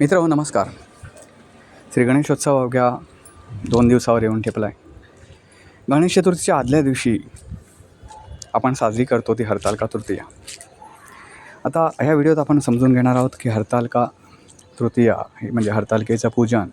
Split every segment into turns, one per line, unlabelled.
मित्र हो नमस्कार. श्री गणेशोत्सव अवघ्या दोन दिवसावर येऊन ठेपला आहे गणेश चतुर्थीच्या आदल्या दिवशी आपण साजरी करतो ती हरतालका तृतीया. आता ह्या व्हिडिओत आपण समजून घेणार आहोत की हरतालका तृतीया हे म्हणजे हरतालिकेचं पूजन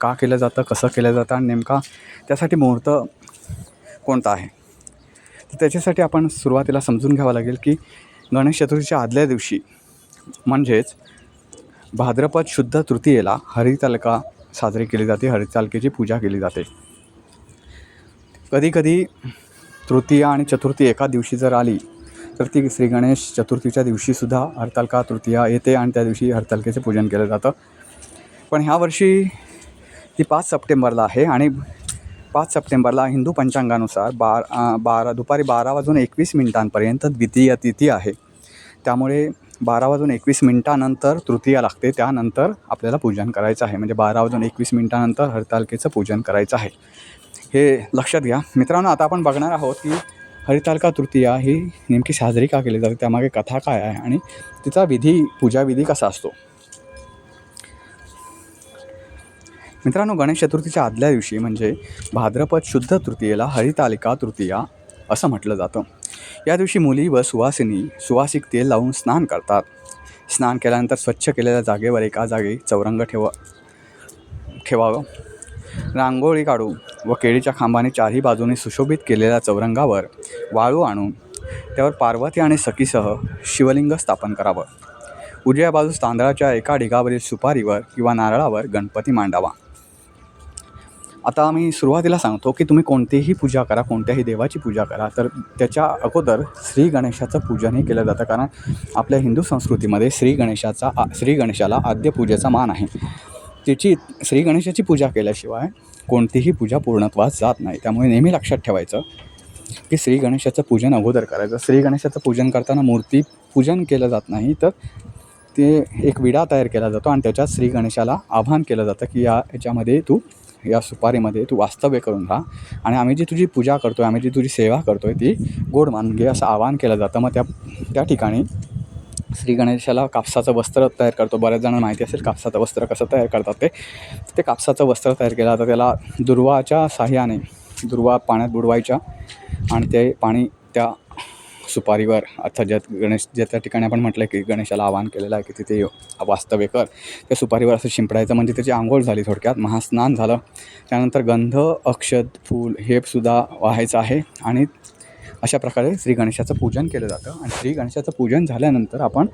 का केलं जातं कसं केलं जातं आणि नेमका त्यासाठी मुहूर्त कोणता आहे? तर त्याच्यासाठी आपण सुरुवातीला समजून घ्यावं लागेल की गणेश चतुर्थीच्या आदल्या दिवशी म्हणजेच भाद्रपद शुद्ध तृतीयेला हरितालिका साजरी केली जाते. हरितालिकेची पूजा केली जाते. कधीकधी तृतीया आणि चतुर्थी एका दिवशी जर आली तर ती श्री गणेश चतुर्थीच्या दिवशीसुद्धा हरतालिका तृतीया येते आणि त्या दिवशी हरतालिकेचे पूजन केलं जातं. पण ह्या वर्षी ती पाच सप्टेंबरला आहे आणि पाच सप्टेंबरला हिंदू पंचांगानुसार बार बारा दुपारी बारा वाजून एकवीस मिनिटांपर्यंत द्वितीय तिथी आहे. त्यामुळे बारा वाजून एकवीस मिनटानंतर तृतीया लागते. त्यानंतर आपल्याला पूजन करायचं आहे. म्हणजे बारा वाजून एकवीस मिनटानंतर हरतालिकेचं पूजन करायचं आहे. हे लक्षात घ्या. मित्रांनो आता आपण बघणार आहोत की हरितालिका तृतीया ही नेमकी साजरी का केली जाते? त्यामागे कथा काय आहे आणि तिचा विधी पूजाविधी कसा असतो? मित्रांनो गणेश चतुर्थीच्या आदल्या दिवशी म्हणजे भाद्रपद शुद्ध तृतीयेला हरितालिका तृतीया असं म्हटलं जातं. या दिवशी मुली व सुवासिनी सुवासिक तेल लावून स्नान करतात. स्नान केल्यानंतर स्वच्छ केलेल्या जागेवर एका जागी चौरंग ठेवा ठेवावं. रांगोळी काढू व केळीच्या खांबाने चारही बाजूने सुशोभित केलेल्या चौरंगावर वाळू आणून त्यावर पार्वती आणि सखीसह शिवलिंग स्थापन करावं. उजव्या बाजूस तांदळाच्या एका ढिगावरील सुपारीवर किंवा नारळावर गणपती मांडावा. आता मी सुरुवातीला सांगतो की तुम्ही कोणतीही पूजा करा कोणत्याही देवाची पूजा करा तर त्याच्या अगोदर श्री गणेशाचं पूजनही केलं जातं. कारण आपल्या हिंदू संस्कृतीमध्ये श्री गणेशाचा आ- श्री गणेशाला आद्य पूजेचा मान आहे. त्याची श्री गणेशाची पूजा केल्याशिवाय कोणतीही पूजा पूर्णत्वास जात नाही. त्यामुळे नेहमी लक्षात ठेवायचं की श्री गणेशाचं पूजन अगोदर करायचं. श्री गणेशाचं पूजन करताना मूर्ती पूजन केलं जात नाही तर ते एक विडा तयार केला जातो आणि त्याच्यात श्री गणेशाला आव्हान केलं जातं की या याच्यामध्ये तू या सुपारीमध्ये तू वास्तव्य करून राहा. आणि आम्ही जी तुझी पूजा करतो आहे आम्ही जी तुझी सेवा करतो आहे ती गोड मान घे असं आवाहन केलं जातं. मग त्या त्या ठिकाणी श्री गणेशाला कापसाचं वस्त्र तयार करतो. बऱ्याच जणांना माहिती असेल कापसाचं वस्त्र कसं तयार करतात ते. ते कापसाचं वस्त्र तयार केलं जातं. त्याला दुर्वाच्या साह्याने दुर्वा पाण्यात बुडवायच्या आणि ते पाणी त्या सुपारीवर. अर्थात ज्यात गणेश ज्या त्या ठिकाणी आपण म्हटलं की गणेशाला आवाहन केलेलं आहे की तिथे वास्तव्य कर. त्या सुपारीवर असं शिंपडायचं म्हणजे त्याची आंघोळ झाली थोडक्यात. महास्नान झालं. त्यानंतर गंध अक्षत फूल हे सुद्धा वाहायचं आहे. आणि अशा प्रकारे श्री गणेशाचं पूजन केलं जातं. आणि श्री गणेशाचं पूजन झाल्यानंतर आपण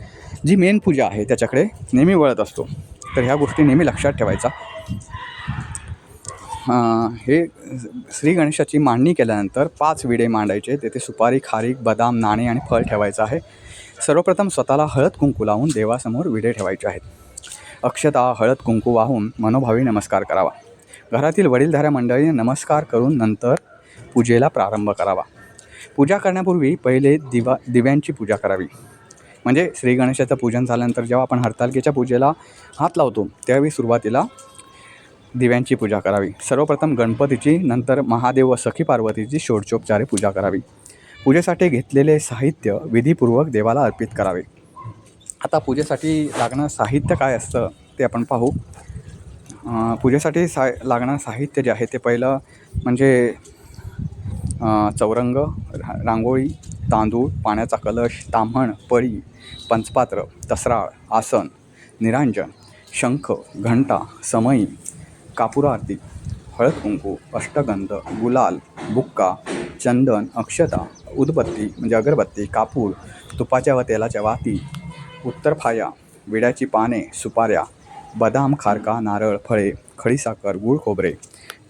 जी मेन पूजा आहे त्याच्याकडे नेहमी वळत असतो. तर ह्या गोष्टी नेहमी लक्षात ठेवायचा. हे श्री गणेशाची मांडणी केल्यानंतर पाच विडे मांडायचे. तेथे सुपारी खारीक बदाम नाणे आणि फळ ठेवायचं आहे. सर्वप्रथम स्वतःला हळद कुंकू लावून देवासमोर विडे ठेवायचे आहेत. अक्षता हळद कुंकू वाहून मनोभावी नमस्कार करावा. घरातील वडीलधाऱ्या मंडळीने नमस्कार करून नंतर पूजेला प्रारंभ करावा. पूजा करण्यापूर्वी पहिले दिवा दिव्यांची पूजा करावी. म्हणजे श्री गणेशाचं पूजन झाल्यानंतर जेव्हा आपण हरतालिकेच्या पूजेला हात लावतो त्यावेळी सुरुवातीला दिव्यांची पूजा करावी. सर्वप्रथम गणपतीची नंतर महादेव व सखी पार्वतीची षोडशोपचारे पूजा करावी. पूजेसाठी घेतलेले साहित्य विधीपूर्वक देवाला अर्पित करावे. आता पूजेसाठी लागणं साहित्य काय असतं ते आपण पाहू. पूजेसाठी सा लागणारं साहित्य जे आहे ते पहिलं म्हणजे चौरंग रा रांगोळी तांदूळ पाण्याचा कलश ताम्हण पळी पंचपात्र तसराळ आसन निरांजन शंख घंटा समई कापूर आरती हळद कुंकू अष्टगंध गुलाल बुक्का चंदन अक्षता उदबत्ती म्हणजे अगरबत्ती कापूर तुपाच्या व तेलाच्या वाती उत्तरफाया विड्याची पाने सुपाऱ्या बदाम खारका नारळ फळे खडीसाखर गूळ खोबरे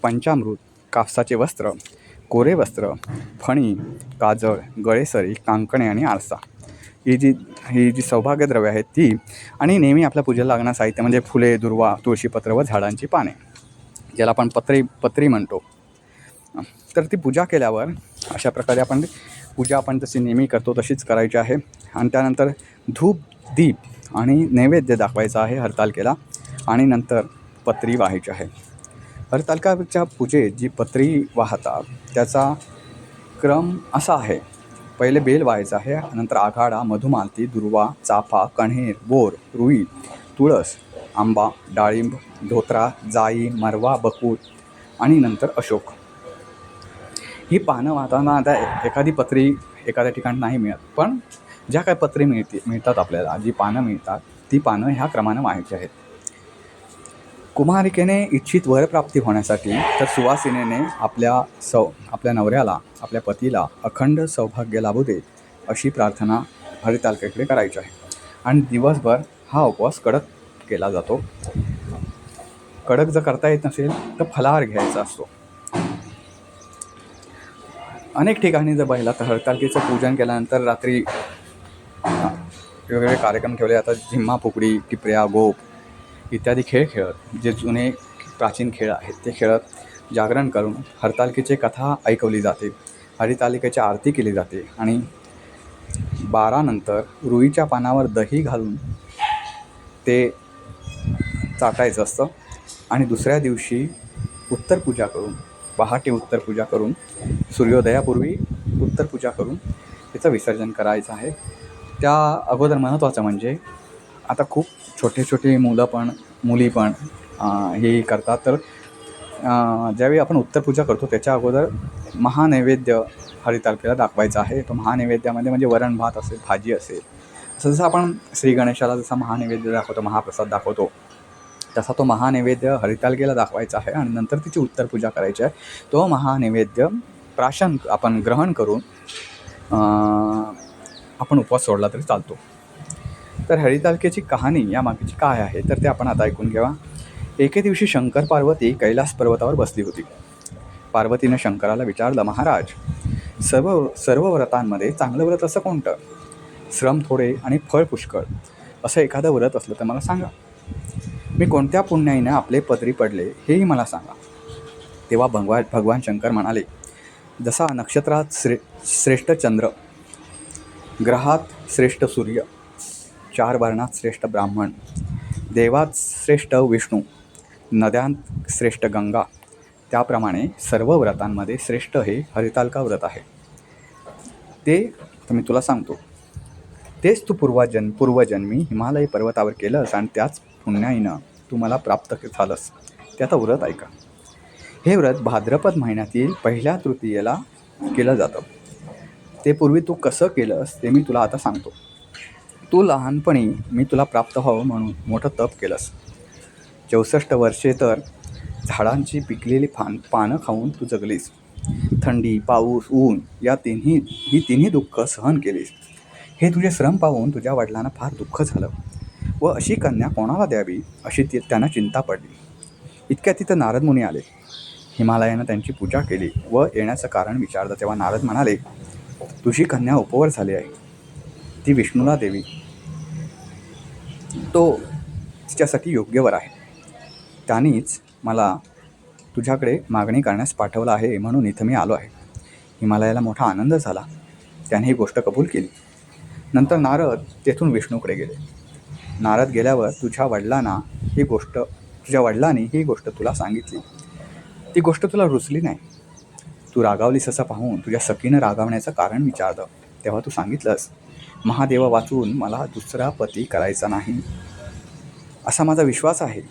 पंचामृत कापसाचे वस्त्र कोरे वस्त्र फणी काजळ गळेसरी कांकणे आणि आरसा ही जी ही जी सौभाग्यद्रव्य आहेत ती आणि नेहमी आपल्या पूजेला लागणारं साहित्य म्हणजे फुले दुर्वा तुळशीपत्र व झाडांची पाने. ज्याला आपण पत्री पत्री म्हणतो. तर ती पूजा केल्यावर अशा प्रकारे आपण पूजा आपण जशी नेहमी करतो तशीच करायची आहे. आणि त्यानंतर धूप दीप आणि नैवेद्य दाखवायचा आहे हरतालिकेला आणि नंतर पत्री वाहायची आहे. हरतालिकाच्या पूजेत जी पत्री वाहतात त्याचा क्रम असा आहे. पहिले बेल व्हायचं आहे नंतर आघाडा मधुमालती दुर्वा चाफा कण्हेर बोर रुई तुळस आंबा डाळिंब धोत्रा जाई मरवा बकूळ आणि नंतर अशोक. ही पानं वाहताना आता एखादी पत्री एखाद्या ठिकाणी नाही मिळत पण ज्या काय पत्री मिळते मिळतात आपल्याला जी पानं मिळतात ती पानं ह्या क्रमानं व्हायची आहेत. कुमारिकेने इच्छित वरप्राप्ती होण्यासाठी तर सुवासिनेने आपल्या सौ आपल्या नवऱ्याला आपल्या पतीला अखंड सौभाग्य लाभू दे अशी प्रार्थना हरितालकेकडे करायची आहे. आणि दिवसभर हा उपवास कडक केला जातो. कडक जर करता येत नसेल तर फलाहार घ्यायचा असतो. अनेक ठिकाणी जर पाहिला तर हरतालिकेचं पूजन केल्यानंतर रात्री वेगवेगळे कार्यक्रम ठेवले जातात. झिम्मा फुगडी टिपऱ्या गोप इत्यादी खेळ खेळत जे जुने प्राचीन खेळ आहेत ते खेळत जागरण करून हरतालिकेची कथा ऐकवली जाते. हरितालिकेची आरती केली जाते आणि बारानंतर रुईच्या पानावर दही घालून ते चाटायचं असतं. आणि दुसऱ्या दिवशी उत्तर पूजा करून पहाटे उत्तर पूजा करून सूर्योदयापूर्वी उत्तर पूजा करून त्याचं विसर्जन करायचं आहे. त्या अगोदर महत्त्वाचं म्हणजे आता खूप छोटे छोटे मुलं पण मुली पण हे करतात. तर ज्यावेळी आपण उत्तर पूजा करतो त्याच्या अगोदर महानैवेद्य हरितालिकेला दाखवायचा आहे. तो महानैवेद्यामध्ये म्हणजे वरण भात असेल भाजी असेल. असं जसं आपण श्री गणेशाला जसा महानैवेद्य दाखवतो महाप्रसाद दाखवतो तसा तो महानैवेद्य हरितालकेला दाखवायचा आहे आणि नंतर तिची उत्तर पूजा करायची आहे. तो महानैवेद्य प्राशन आपण ग्रहण करून आपण उपवास सोडला तरी चालतो. तर हरितालकेची कहाणी या मागची काय आहे तर ते आपण आता ऐकून घ्यावा एके दिवशी शंकर पार्वती कैलास पर्वतावर बसली होती. पार्वतीनं शंकराला विचारलं महाराज सर्व सर्व व्रतांमध्ये चांगलं व्रत असं कोणतं? श्रम थोडे आणि फळ पुष्कळ. असं एखादं व्रत असलं तर मला सांगा. मी कोणत्या पुण्याईनं आपले पदरी पडले हेही मला सांगा. तेव्हा भगवान भगवान शंकर म्हणाले जसा नक्षत्रात श्रे श्रेष्ठ चंद्र ग्रहात श्रेष्ठ सूर्य चार वर्णात श्रेष्ठ ब्राह्मण देवात श्रेष्ठ विष्णू नद्यांत श्रेष्ठ गंगा त्याप्रमाणे सर्व व्रतांमध्ये श्रेष्ठ हे हरितालका व्रत आहे. ते तर मी तुला सांगतो तेच तू पूर्वजन पूर्वजन्मी हिमालय पर्वतावर केलंस आणि त्याच पुण्याईनं तू मला प्राप्त झालंस. ते आता व्रत ऐका. हे व्रत भाद्रपद महिन्यातील पहिल्या तृतीयेला केलं जातं. ते पूर्वी तू कसं केलंस ते मी तुला आता सांगतो. तू लहानपणी मी तुला प्राप्त व्हावं म्हणून मोठं तप केलंस. चौसष्ट वर्षे तर झाडांची पिकलेली फान पानं खाऊन तू जगलीस. थंडी पाऊस ऊन या तिन्ही ही तिन्ही दुःख सहन केलीस. हे तुझे श्रम पाहून तुझ्या वडिलांना फार दुःख झालं. व अशी कन्या कोणाला द्यावी अशी ती त्यांना चिंता पडली. इतक्या तिथं नारद मुनी आले. हिमालयानं त्यांची पूजा केली व येण्याचं कारण विचारलं. तेव्हा नारद म्हणाले तुझी कन्या उपवर झाली आहे. ती विष्णूला देवी. तो तिच्यासाठी योग्यवर आहे. त्यानेच मला तुझ्याकडे मागणी करण्यास पाठवलं आहे म्हणून इथं मी आलो आहे. हिमालयाला मोठा आनंद झाला. त्याने ही गोष्ट कबूल केली. नंतर नारद तेथून विष्णूकडे गेले. नारद गेल्यावर तुझ्या वडिलांना ही गोष्ट तुझ्या वडिलांनी ही गोष्ट तुला सांगितली. ती गोष्ट तुला रुचली नाही. तू रागावलीस असं पाहून तुझ्या सखीनं रागावण्याचं कारण विचारलं. तेव्हा तू सांगितलंस महादेवा वाचून मला दुसरा पती करायचा नाही. असा माझा विश्वास आहे.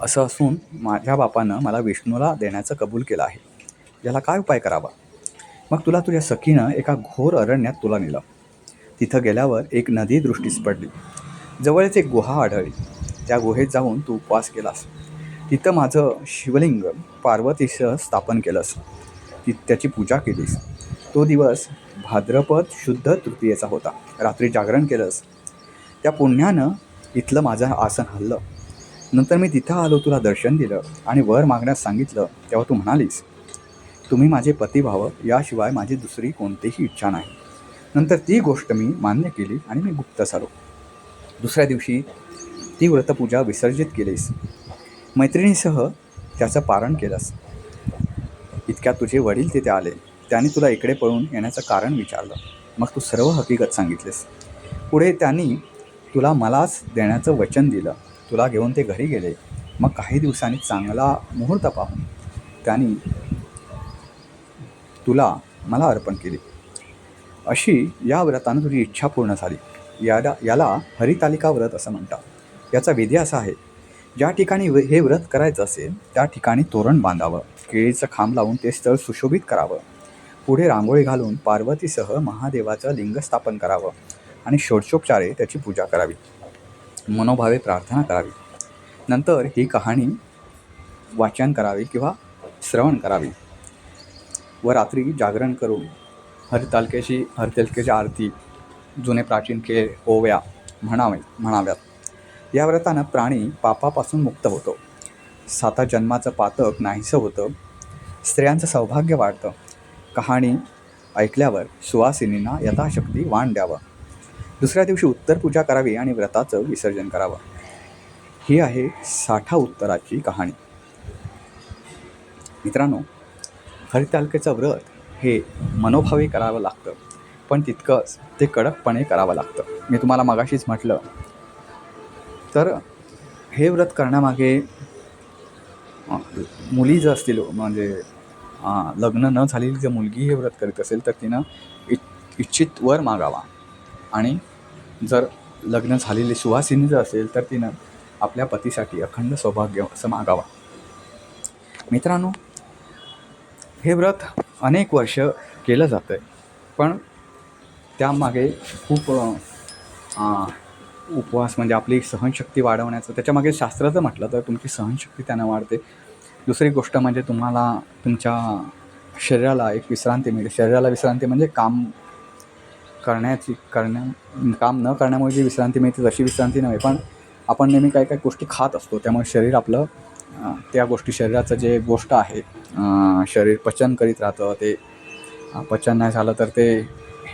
असं असून माझ्या बापानं मला विष्णूला देण्याचं कबूल केलं आहे. याला काय उपाय करावा? मग तुला तुझ्या सखीनं एका घोर अरण्यात तुला नेलं. तिथं गेल्यावर एक नदी दृष्टीस पडली. जवळच एक गुहा आढळली. त्या गुहेत जाऊन तू उपवास केलास. तिथं माझं शिवलिंग पार्वतीसह स्थापन केलंस ती त्याची पूजा केलीस. तो दिवस भाद्रपद शुद्ध तृतीयेचा होता. रात्री जागरण केलंस. त्या पुण्यानं इथलं माझं आसन हल्लं. नंतर मी तिथं आलो तुला दर्शन दिलं आणि वर मागण्यास सांगितलं तेव्हा तू म्हणालीस तुम्ही माझे पती व्हावं याशिवाय माझी दुसरी कोणतीही इच्छा नाही. नंतर ती गोष्ट मी मान्य केली आणि मी गुप्त झालो दुसऱ्या दिवशी ती व्रतपूजा विसर्जित केलीस. मैत्रिणीसह त्याचं पारण केलंस. इतक्यात तुझे वडील तिथे आले. त्यांनी तुला इकडे पळून येण्याचं कारण विचारलं. मग तू सर्व हकीकत सांगितलेस. पुढे त्यांनी तुला मलाच देण्याचं वचन दिलं. तुला घेऊन ते घरी गेले. मग काही दिवसांनी चांगला मुहूर्त पाहून त्यांनी तुला मला अर्पण केली. अशी या व्रतानं तुझी इच्छा पूर्ण झाली. याला याला हरितालिका व्रत असं म्हणतात. याचा विधी असा आहे ज्या ठिकाणी व- हे व्रत करायचं असेल त्या ठिकाणी तोरण बांधावं केळीचं खांब लावून ते स्थळ सुशोभित करावं. पुढे रांगोळी घालून पार्वतीसह महादेवाचं लिंग स्थापन करावं आणि षोडशोपचारे त्याची पूजा करावी. मनोभावे प्रार्थना करावी. नंतर ही कहाणी वाचन करावी किंवा श्रवण करावी. व रात्री जागरण करून हरितालिकेची हरितालिकेची आरती जुने प्राचीन खेळ ओव्या म्हणावे म्हणाव्यात. या व्रतानं प्राणी पापापासून मुक्त होतो. साता जन्माचं पातक नाहीसं होतं. स्त्रियांचं सौभाग्य वाढतं. कहाणी ऐकल्यावर सुवासिनींना यथाशक्ती वाण द्यावं. दुसऱ्या दिवशी उत्तर पूजा करावी आणि व्रताचं विसर्जन करावं. ही आहे साठा उत्तराची कहाणी. मित्रांनो हरितालकेचं व्रत हे मनोभावी करावं लागतं. पण तितकंच ते कडकपणे करावं लागतं. मी तुम्हाला मगाशीच म्हटलं. तर हे व्रत करण्यामागे मुली जर असतील म्हणजे लग्न न झालेली जर मुलगी हे व्रत करीत असेल तर तिनं इच इच्छित वर मागावा. आणि जर लग्न झालेली सुवासिनी जर असेल तर तिनं आपल्या पतीसाठी अखंड सौभाग्य असं मागावा. मित्रांनो हे व्रत अनेक वर्ष केलं जातं आहे पण त्यामागे खूप उपवास म्हणजे आपली सहनशक्ती वाढवण्याचं त्याच्यामागे शास्त्राचं म्हटलं तर तुमची सहनशक्ती त्यानं वाढते. दुसरी गोष्ट म्हणजे तुम्हाला तुमच्या शरीराला एक विश्रांती मिळते. शरीराला विश्रांती म्हणजे काम करण्याची करण्या काम न करण्यामुळे जी विश्रांती मिळते तशी विश्रांती नव्हे पण आपण नेहमी काही काही गोष्टी खात असतो. त्यामुळे शरीर आपलं त्या गोष्टी शरीराचं जे गोष्ट आहे शरीर पचन करीत राहतं ते पचन नाही झालं तर ते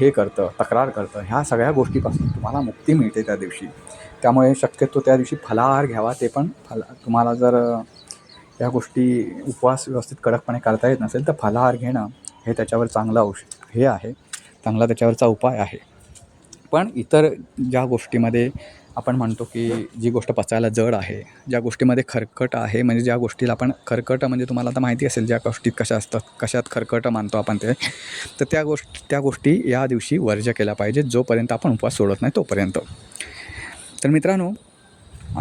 हे करतं तक्रार करतं ह्या सगळ्या गोष्टीपासून तुम्हाला मुक्ती मिळते त्या दिवशी. त्यामुळे शक्यतो त्या दिवशी फलाहार घ्यावा ते पण फला तुम्हाला जर या गोष्टी उपवास व्यवस्थित कडकपणे करता येत नसेल तर फलाहार घेणं हे त्याच्यावर चांगलं औष हे आहे. चांगला त्याच्यावरचा उपाय आहे. पण इतर ज्या गोष्टीमध्ये आपण म्हणतो की जी गोष्ट पचायला जड आहे ज्या गोष्टीमध्ये खरकट आहे म्हणजे ज्या गोष्टीला आपण खरकट म्हणजे तुम्हाला आता माहिती असेल ज्या गोष्टीत कशा असतात कशात खरकट मानतो आपण ते तर त्या गोष्ट त्या गोष्टी या दिवशी वर्ज्य केल्या पाहिजेत जोपर्यंत आपण उपवास सोडत नाही तोपर्यंत. तर मित्रांनो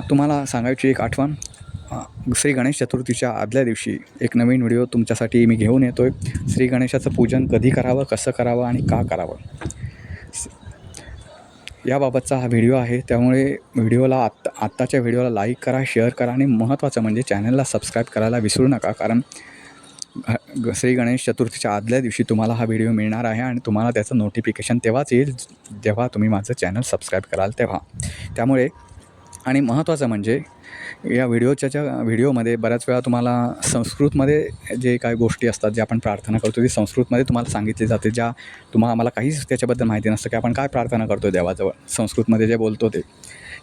तुम्हाला सांगायची एक आठवण श्री गणेश चतुर्थीच्या आदल्या दिवशी एक नवीन व्हिडिओ तुमच्यासाठी मी घेऊन येतो आहे श्री गणेशाचं पूजन कधी करावं कसं करावं आणि का करावं? याबाबतचा हा व्हिडिओ आहे. त्यामुळे व्हिडिओला आत्ता आत्ताच्या व्हिडिओला लाईक करा शेअर करा आणि महत्त्वाचं म्हणजे चॅनलला सबस्क्राईब करायला विसरू नका. कारण श्री गणेश चतुर्थीच्या आदल्या दिवशी तुम्हाला हा व्हिडिओ मिळणार आहे आणि तुम्हाला त्याचं नोटिफिकेशन तेव्हाच येईल जेव्हा तुम्ही माझं चॅनल सबस्क्राईब कराल तेव्हा. त्यामुळे आणि महत्त्वाचं म्हणजे या व्हिडिओच्या ज्या व्हिडिओमध्ये बऱ्याच वेळा तुम्हाला संस्कृतमध्ये जे काही गोष्टी असतात जे आपण प्रार्थना करतो ती संस्कृतमध्ये तुम्हाला सांगितली जाते ज्या तुम्हाला आम्हाला काहीच त्याच्याबद्दल माहिती नसतं की आपण काय प्रार्थना करतो देवाजवळ संस्कृतमध्ये जे बोलतो ते.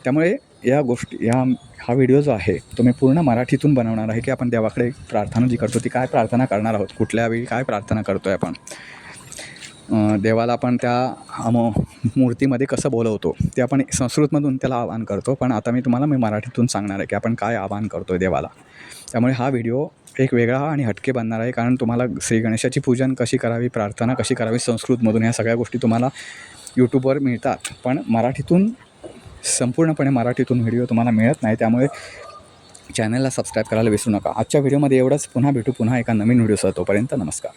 त्यामुळे या गोष्टी या हा व्हिडिओ जो आहे तो मी पूर्ण मराठीतून बनवणार आहे की आपण देवाकडे प्रार्थना जी करतो ती काय प्रार्थना करणार आहोत? कुठल्या वेळी काय प्रार्थना करतो आहे आपण? देवाला आपण त्या मो मूर्तीमध्ये कसं बोलवतो ते आपण संस्कृतमधून त्याला आवाहन करतो. पण आता मी तुम्हाला मी मराठीतून सांगणार आहे की आपण काय आवाहन करतो आहे देवाला. त्यामुळे हा व्हिडिओ एक वेगळा आणि हटके बनणार आहे. कारण तुम्हाला श्री गणेशाची पूजन कशी करावी प्रार्थना कशी करावी संस्कृतमधून ह्या सगळ्या गोष्टी तुम्हाला यूट्यूबवर मिळतात. पण मराठीतून संपूर्णपणे मराठीतून व्हिडिओ तुम्हाला मिळत नाही. त्यामुळे चॅनलला सबस्क्राईब करायला विसरू नका. आजच्या व्हिडिओमध्ये एवढंच. पुन्हा भेटू. पुन्हा एका नवीन व्हिडिओसह तोपर्यंत नमस्कार.